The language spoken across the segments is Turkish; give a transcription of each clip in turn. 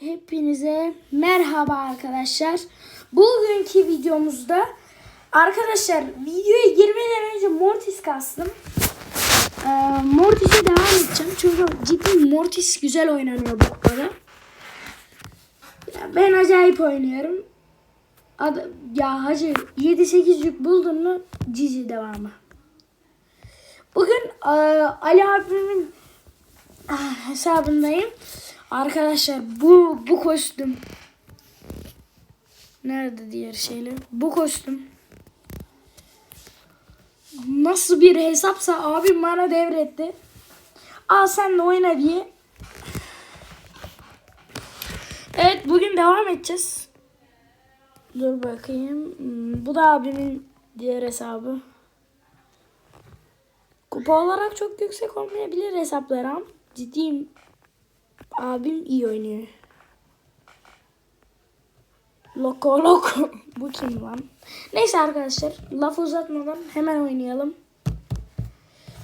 Hepinize merhaba arkadaşlar. Bugünkü videomuzda arkadaşlar videoya girmeden önce Mortis kastım. Ee, Mortis'e devam edeceğim. Çünkü ciddi Mortis güzel oynanıyor bu arada. Ben acayip oynuyorum. Ad- ya hacı 7-8 yük buldun mu cici devamı. Bugün e, Ali abimin ah, hesabındayım. Arkadaşlar bu bu kostüm nerede diğer şeyler? Bu kostüm nasıl bir hesapsa abim bana devretti. Al sen de oyna diye. Evet bugün devam edeceğiz. Dur bakayım. Bu da abimin diğer hesabı. Kupa olarak çok yüksek olmayabilir hesaplar ama ciddiyim. Abim iyi oynuyor. Loko loko. Bu kim lan? Neyse arkadaşlar laf uzatmadan hemen oynayalım.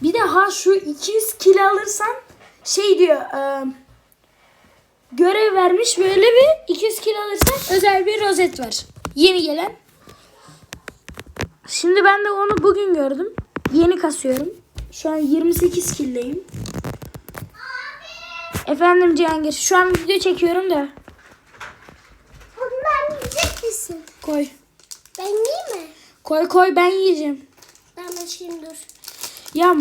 Bir de ha şu 200 kilo alırsan şey diyor e, görev vermiş böyle bir 200 kilo alırsan özel bir rozet var. Yeni gelen. Şimdi ben de onu bugün gördüm. Yeni kasıyorum. Şu an 28 kildeyim. Efendim Cihangir şu an video çekiyorum da. Bundan yiyecek misin? Koy. Ben yiyeyim mi? Koy koy ben yiyeceğim. Ben açayım dur. Ya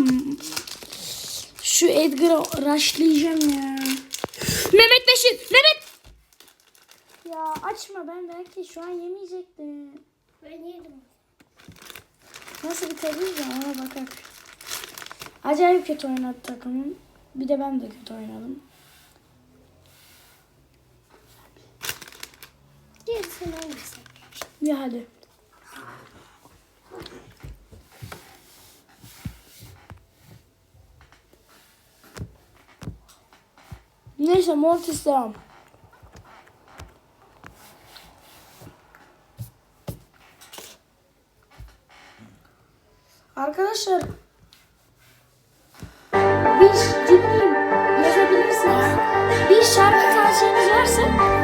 şu Edgar'ı rushlayacağım ya. Mehmet Beşir! Mehmet! Ya açma ben belki şu an yemeyecektim. Ben yedim. Nasıl bitiririz ya ona bakar. Acayip kötü oynadı takımım. Bir de ben de kötü oynadım. Gerisini hangisi? Ya hadi. Neyse Mortis devam. Arkadaşlar bir ciddiyim yazabilirsiniz. Bir şarkı tavsiyeniz varsa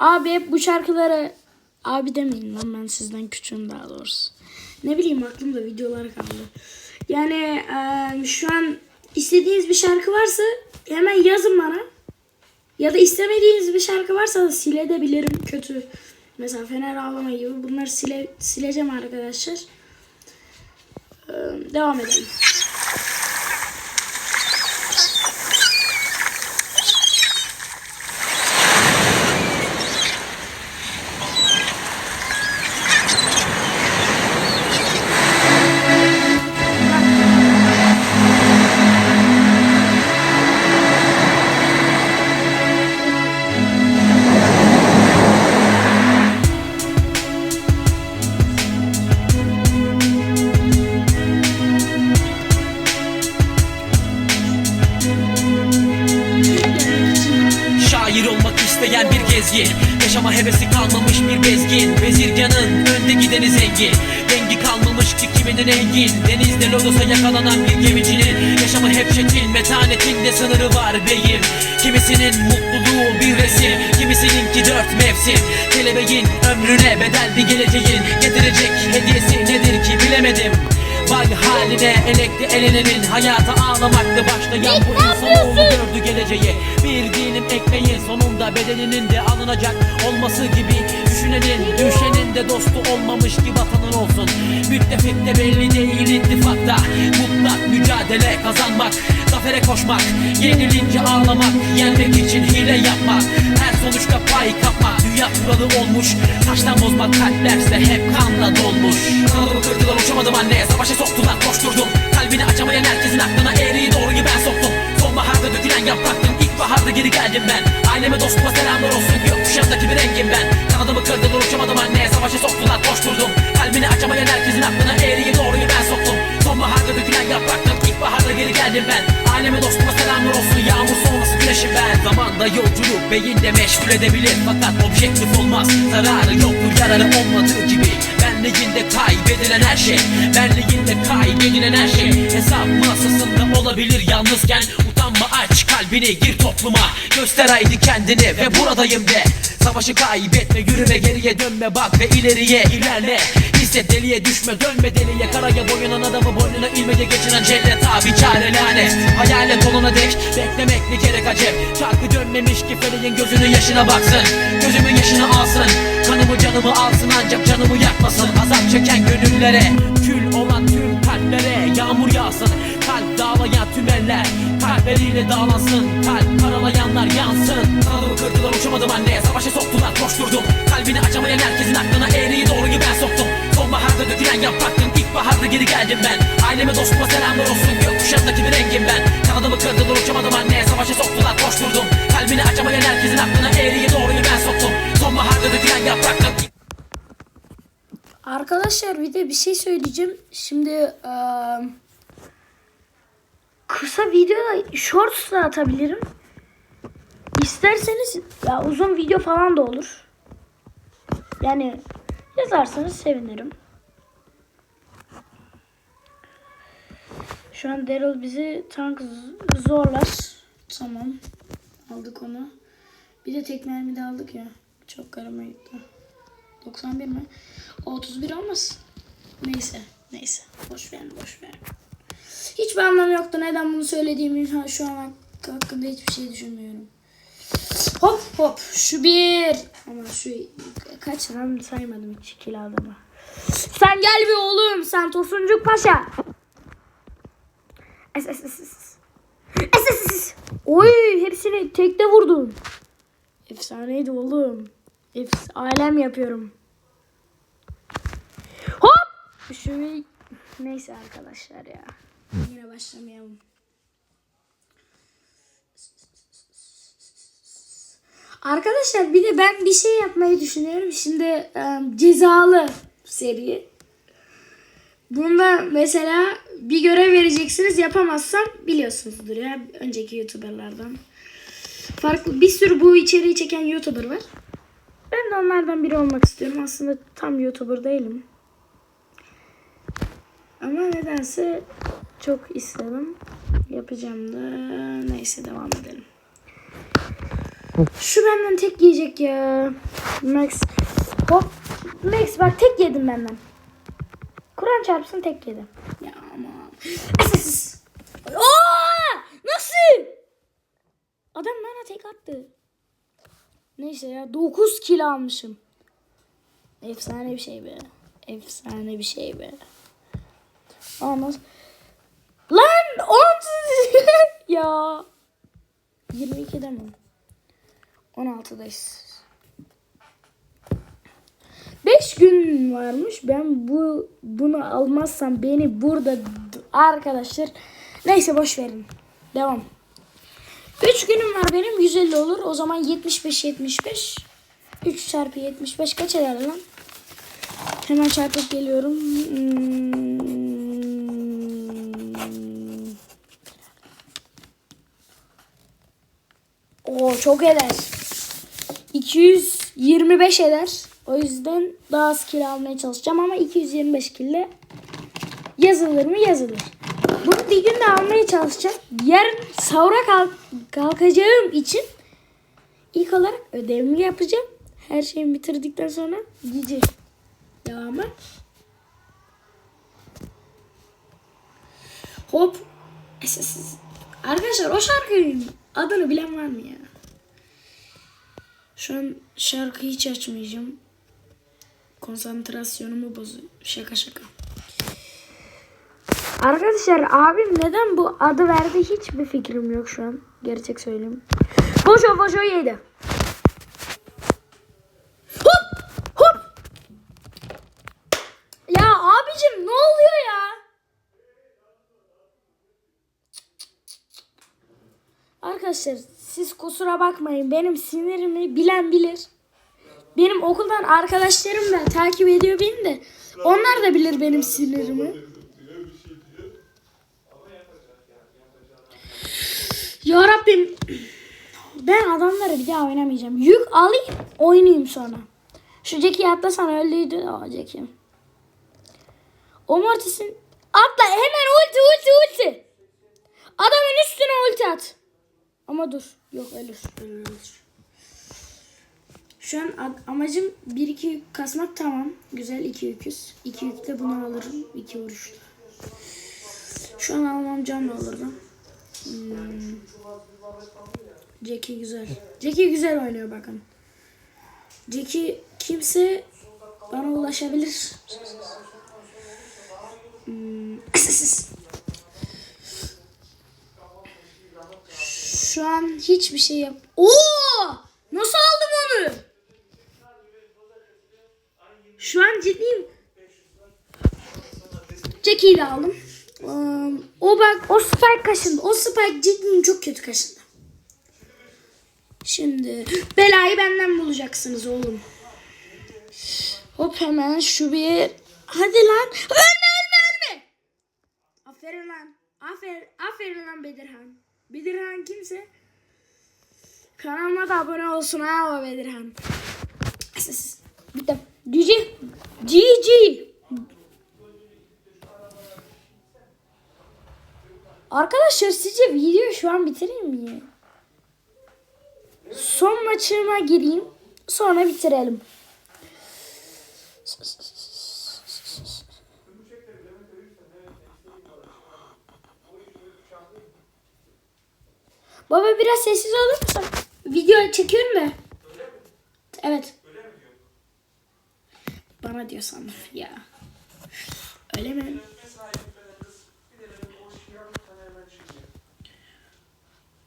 abi hep bu şarkıları abi demeyin lan ben sizden küçüğüm daha doğrusu. Ne bileyim aklımda videolar kaldı. Yani eee, şu an istediğiniz bir şarkı varsa hemen yazın bana. Ya da istemediğiniz bir şarkı varsa da silebilirim kötü. Mesela Fener Ağlama gibi bunları sile, sileceğim arkadaşlar. Eee, devam edelim. Gezgin Yaşama hevesi kalmamış bir bezgin. Bezirganın önde gideni zengin. Rengi kalmamış ki kiminin engin Denizde lodosa yakalanan bir gemicinin. Yaşamı hep şekil metanetinde sınırı var beyim. Kimisinin mutluluğu bir resim. Kimisininki dört mevsim. Kelebeğin ömrüne bedel bir geleceğin. Getirecek hediyesi nedir ki bilemedim Vay haline elekti elenenin Hayata ağlamakta başlayan bu insanoğlu gördü geleceği. Bir dilim ekmeğin sonunda bedeninin de alınacak olması gibi Düşünenin düşenin de dostu olmamış ki vatanın olsun. Müttefik de belli değil ittifakta. Mutlak mücadele kazanmak Zafere koşmak Yenilince ağlamak Yenmek için hile yapmak. Her sonuçta pay kapmak Dünya kuralı olmuş. Taştan bozma kalplerse hep kanla dolmuş. Kanadımı kırdılar uçamadım anne Savaşa soktular koşturdum. Kalbini açamayan herkesin aklına eğriyi doğruyu ben soktum. Sonbaharda dökülen yapraktım İlkbaharda geri geldim ben. Aileme dostuma selamlar olsun. Gökkuşağındaki bir rengim ben. Kanadımı kırdılar uçamadım anne Savaşa soktular koşturdum. Kalbini açamayan herkesin aklına eğriyi doğruyu ben soktum. Sonbaharda dökülen yapraktım İlkbaharda geri geldim ben. Aileme dostuma selamlar olsun. Yağmur sonrası güneşim ben. Zamanda yolculuk beyinde meşgul edebilir. Fakat objektif olmaz. Zararı yoktur yararı olmadığı gibi. Benliğinde kaybedilen her şey. Benliğinde kaybedilen her şey. Hesap masasında olabilir yalnızken Utanma aç kalbini gir topluma. Göster haydi kendini ve buradayım de. Savaşı kaybetme yürüme geriye dönme. Bak ve ileriye ilerle. Hisset deliye düşme dönme deliye. Karaya boyanan adamı boynuna ilmece geçiren cennet abi. Çare lanet. Hayalet olana dek beklemek ne gerek acep? Çarkı dönmemiş ki feleğin gözünün yaşına baksın. Gözümün yaşını alsın. Kanımı canımı alsın ancak canımı yakmasın. Azap çeken gönüllere Kül olan tüm kalplere Yağmur yağsın. Kalp dağlayan tüm eller Kalpleriyle dağlansın. Kalp karalayanlar yansın. Kanadımı kırdılar uçamadım anne. Savaşa soktular koşturdum Kalbini açamayan herkesin aklına eğriyi doğruyu ben soktum. Sonbaharda dökülen yapraktım İlkbaharda geri geldim ben. Aileme dostuma selamlar olsun. Gökkuşağındaki bir rengim ben. Kanadımı kırdılar uçamadım anne. Savaşa soktular koşturdum Kalbini açamayan herkesin aklına eğriyi doğruyu ben soktum. Sonbaharda dökülen yapraktım Arkadaşlar bir de bir şey söyleyeceğim. Şimdi eee, kısa video shorts da atabilirim. İsterseniz ya uzun video falan da olur. Yani yazarsanız sevinirim. Şu an Daryl bizi tank zorlar. Tamam. Aldık onu. Bir de tek de aldık ya. Çok garama gitti. 91 mi? O 31 olmasın. Neyse. Neyse. Boş ver boş ver. Hiçbir anlamı yoktu. Neden bunu söylediğimi şu an- hakkında hiçbir şey düşünmüyorum. Hop hop. Şu bir. Ama şu kaç lan saymadım hiç ikili adamı. Sen gel bir oğlum. Sen Tosuncuk Paşa. Es es es es. Es es es. Oy hepsini tekte vurdum. Efsaneydi oğlum. Efs alem yapıyorum. Hop! Şu neyse arkadaşlar ya. Yine başlamayalım. Arkadaşlar bir de ben bir şey yapmayı düşünüyorum. Şimdi e, cezalı seri. Bunda mesela bir görev vereceksiniz yapamazsam biliyorsunuzdur ya önceki youtuberlardan. Farklı bir sürü bu içeriği çeken youtuber var. Ben de onlardan biri olmak istiyorum. Aslında tam YouTuber değilim. Ama nedense çok istedim. Yapacağım da. Neyse devam edelim. Şu benden tek yiyecek ya. Max. Hop. Max bak tek yedim benden. Kur'an çarpsın tek yedim. Ya aman. Nasıl? Adam bana tek attı. Neyse ya 9 kilo almışım. Efsane bir şey be. Efsane bir şey be. Ama Lan 10 ya 22'de mi? 16'dayız. 5 gün varmış. Ben bu bunu almazsam beni burada arkadaşlar neyse boş verin. Devam. 3 günüm var benim 150 olur. O zaman 75 75. 3 çarpı 75 kaç eder lan? Hemen çarpıp geliyorum. Hmm. Oo çok eder. 225 eder. O yüzden daha az kilo almaya çalışacağım ama 225 kilo yazılır mı yazılır. Bunu bir günde almaya çalışacağım. Yarın sahura kalk kalkacağım için ilk olarak ödevimi yapacağım. Her şeyimi bitirdikten sonra gece devamı. Hop. Arkadaşlar o şarkının adını bilen var mı ya? Şu an şarkı hiç açmayacağım. Konsantrasyonumu bozuyor. Şaka şaka. Arkadaşlar abim neden bu adı verdi hiçbir fikrim yok şu an. Gerçek söyleyeyim. Boşo boşo yedi. Hop hop. Ya abicim ne oluyor ya? Arkadaşlar siz kusura bakmayın benim sinirimi bilen bilir. Benim okuldan arkadaşlarım da takip ediyor beni de. Onlar da bilir benim sinirimi. Ya Rabbim ben adamları bir daha oynamayacağım. Yük alayım oynayayım sonra. Şu Jackie'yi atlasana öldüydü. O Jackie. O Mortis'in atla hemen ulti ulti ulti. Adamın üstüne ulti at. Ama dur. Yok ölür. Ölür ölür. Şu an amacım 1-2 yük kasmak tamam. Güzel 2 yüküz. 2 yükle bunu alırım. 2 vuruşla. Şu an almam can da olurdu. Hmm. Jackie güzel. Jackie güzel oynuyor bakın. Jackie kimse bana ulaşabilir. Hmm. Şu an hiçbir şey yap. Oo! Nasıl aldım onu? Şu an ciddiyim. Jackie'yi de aldım. Um, o bak o Spike kaşındı. O Spike ciddiyim çok kötü kaşındı. Şimdi belayı benden bulacaksınız oğlum. Hop hemen şu bir... Hadi lan. Ölme ölme ölme. Aferin lan. Aferin, aferin lan Bedirhan. Bedirhan kimse? Kanalıma da abone olsun ha o Bedirhan. Bitti. GG. GG. Arkadaşlar sizce videoyu şu an bitireyim mi? Son maçıma gireyim. Sonra bitirelim. Baba biraz sessiz olur musun? Video çekiyorum da. Evet. Bana diyor sandım ya. Öyle mi?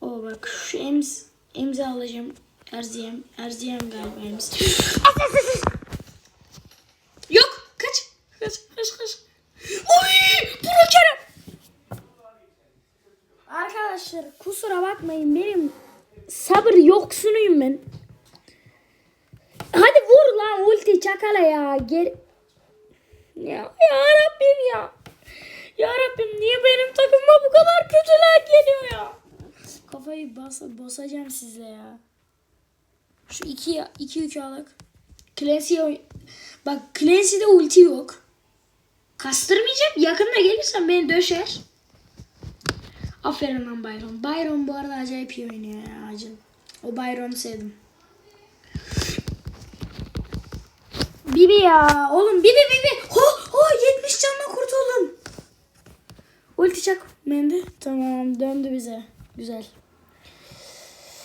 O bak şu emz emzi alacağım. Erziyem. Erziyem galiba emz. Yok. Kaç. Kaç. Kaç. Kaç. Oy! Pro Kerem. Arkadaşlar kusura benim sabır yoksunuyum ben. Hadi vur lan ulti çakala ya. Gel. Ya, ya Rabbim ya. Ya Rabbim niye benim takımıma bu kadar kötüler geliyor ya? Kafayı bas basacağım size ya. Şu iki iki yükü alak. Clancy'ye oy- Bak Clancy'de ulti yok. Kastırmayacağım. Yakında gelirsen beni döşer. Aferin lan Byron. Byron bu arada acayip iyi oynuyor ya acil. O Byron'u sevdim. Bibi ya. Oğlum Bibi Bibi. Ho ho 70 canla kurtuldum. Ulti çak. Mendi. Tamam döndü bize. Güzel.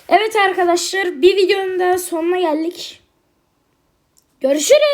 Evet arkadaşlar bir videonun da sonuna geldik. Görüşürüz.